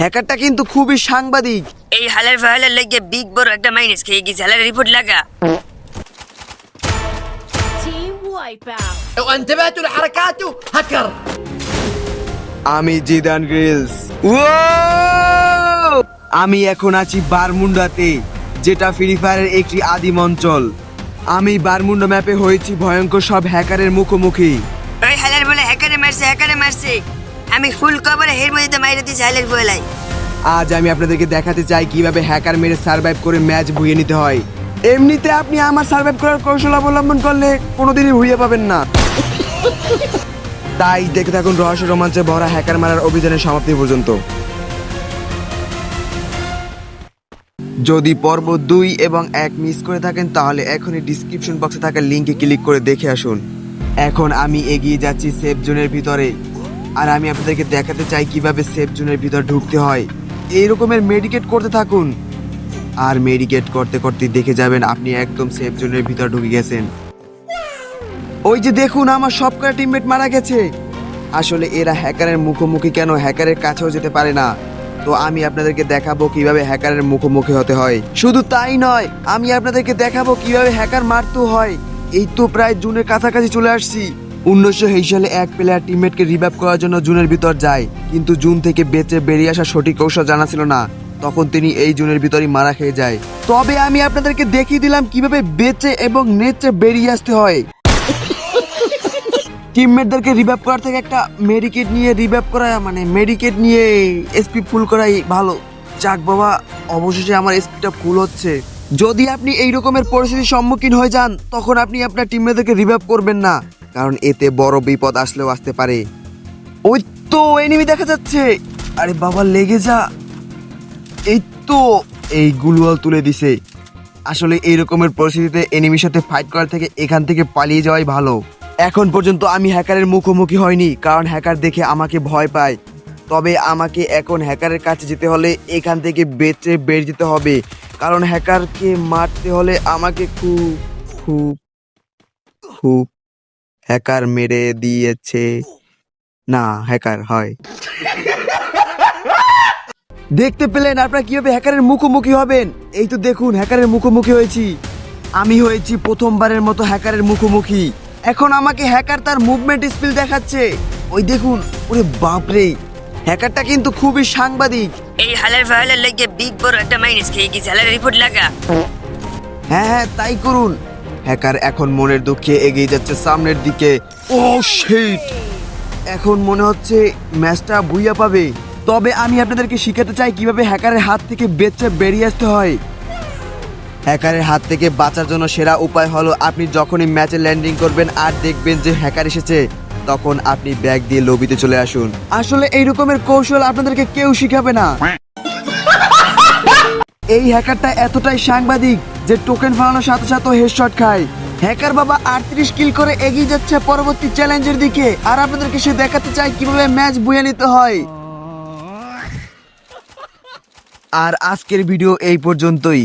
হ্যাকারটা কিন্তু খুবই সাংবাদিক এই হালের ফাহালের লেগে বিগ বড় একটা মাইনাস খেয়ে গেছে হালের রিপোর্ট লাগা Team wipeout. وانتبهتوا لحركاته هكر আমি জিদান গ্রিলস আমি এখন আছি বারমুন্ডাতে যেটা ফ্রি ফায়ারের একটি আদিম অঞ্চল আমি বারমুন্ডা ম্যাপে হয়েছি ভয়ঙ্কর সব হ্যাকারের মুখোমুখি ওই হালের বলে হ্যাকারে মারছে হ্যাকারে মারছে আমি ফুল কভারে মধ্যে মাইরে দিয়েছি হালের বলাই আজ আমি আপনাদেরকে দেখাতে চাই কীভাবে হ্যাকার মেরে সার্ভাইভ করে ম্যাচ ভুইয়ে নিতে হয়। এমনিতে আপনি আমার সার্ভাইভ করার কৌশল অবলম্বন করলে কোনোদিনই ভুইয়ে পাবেন না। তাই দেখে থাকুন রহস্য রোমাঞ্চে ভরা হ্যাকার মারার অভিযানের সমাপ্তি পর্যন্ত। যদি পর্ব দুই এবং এক মিস করে থাকেন, তাহলে এখনই ডিসক্রিপশন বক্সে থাকা লিঙ্কে ক্লিক করে দেখে আসুন। এখন আমি এগিয়ে যাচ্ছি সেফ জোনের ভিতরে। আর আমি আপনাদেরকে দেখাতে চাই কীভাবে সেফ জোনের ভিতর ঢুকতে হয়। এই রকমের মেডিকেট করতে থাকুন। আর মেডিকেট করতে করতে দেখে যাবেন আপনি একদম সেফ জোনের ভিতর ঢুকে গেছেন। ওই যে দেখুন, আমার সব কটা টিমমেট মারা গেছে। আসলে এরা হ্যাকারের মুখোমুখি কেন? হ্যাকারের কাছেও যেতে পারে না। তো আমি আপনাদেরকে দেখাবো কীভাবে হ্যাকারের মুখোমুখি হতে হয়। শুধু তাই নয়, আমি আপনাদেরকে দেখাবো কীভাবে হ্যাকার মারতে হয়। এই তো প্রায় জুনের কাছাকাছি চলে আসছি। উনিশশো সালে এক প্লেয়ার টিমমেটকে রিভাইভ করার জন্য জুনের ভিতর যায় কিন্তু জুন থেকে বেঁচে বেরিয়ে আসা সঠিক কৌশল জানা ছিল না। তখন তিনি এই জুনের ভিতরই মারা খেয়ে যায়। তবে আমি আপনাদেরকে দেখিয়ে দিলাম কীভাবে বেঁচে এবং নেচে বেরিয়ে আসতে হয়। টিমমেটদেরকে রিভাইভ করার থেকে একটা মেডিকেট নিয়ে রিভাইভ করা মানে মেডিকেট নিয়ে এসপি ফুল করাই ভালো। যাক বাবা অবশেষে আমার এসপিটা ফুল হচ্ছে। যদি আপনি এই রকমের পরিস্থিতির সম্মুখীন হয়ে যান তখন আপনি আপনার টিমমেটদেরকে রিভাইভ করবেন না। কারণ এতে বড় বিপদ আসলেও আসতে পারে। ওই তো এনিমি দেখা যাচ্ছে। আরে বাবা, লেগে যা। এই তো, এই গুলওয়াল তুলে দিছে। আসলে এই রকমের পরিস্থিতিতে এনিমির সাথে ফাইট করার থেকে এখান থেকে পালিয়ে যাওয়াই ভালো। এখন পর্যন্ত আমি হ্যাকারের মুখোমুখি হয়নি, কারণ হ্যাকার দেখে আমাকে ভয় পায়। তবে আমাকে এখন হ্যাকারের কাছে যেতে হলে এখান থেকে বেঁচে বের যেতে হবে। কারণ হ্যাকারকে মারতে হলে আমাকে খুব খুব খুব হ্যাকার মেরে দিয়েছে। না হ্যাকার হয়। দেখতে পেলেন আপনারা কীভাবে হ্যাকারের মুখোমুখি হবেন? এই তো দেখুন হ্যাকারের মুখোমুখি হয়েছি। আমি হয়েছি প্রথমবারের মতো হ্যাকারের মুখোমুখি। এখন আমাকে হ্যাকার তার মুভমেন্ট স্পিল দেখাচ্ছে। ওই দেখুন ওরে বাপরে। হ্যাকারটা কিন্তু খুবই সাংবাদিক। এই হালের ফাহালের লেগে বিগ বড় একটা মাইনাস খেয়ে গেছে। হালের রিপোর্ট লাগা। হ্যাঁ হ্যাঁ তাই করুন। হ্যাকার এখন মনের দুঃখে এগিয়ে যাচ্ছে সামনের দিকে। ও শিট এখন মনে হচ্ছে ম্যাচটা বুইয়া পাবে। তবে আমি আপনাদেরকে শিখাতে চাই কীভাবে হ্যাকারের হাত থেকে বেঁচে বেরিয়ে আসতে হয়। হ্যাকারের হাত থেকে বাঁচার জন্য সেরা উপায় হলো আপনি যখনই ম্যাচে ল্যান্ডিং করবেন আর দেখবেন যে হ্যাকার এসেছে তখন আপনি ব্যাগ দিয়ে লবিতে চলে আসুন। আসলে এই রকমের কৌশল আপনাদেরকে কেউ শিখাবে না। এই হ্যাকারটা এতটাই সাংবাদিক যে টোকেন ফালানোর সাথে সাথে হেডশট খায়। হ্যাকার বাবা আটত্রিশ কিল করে এগিয়ে যাচ্ছে পরবর্তী চ্যালেঞ্জের দিকে। আর আপনাদেরকে সে দেখাতে চায় কীভাবে ম্যাচ বুয়ে নিতে হয়। আর আজকের ভিডিও এই পর্যন্তই।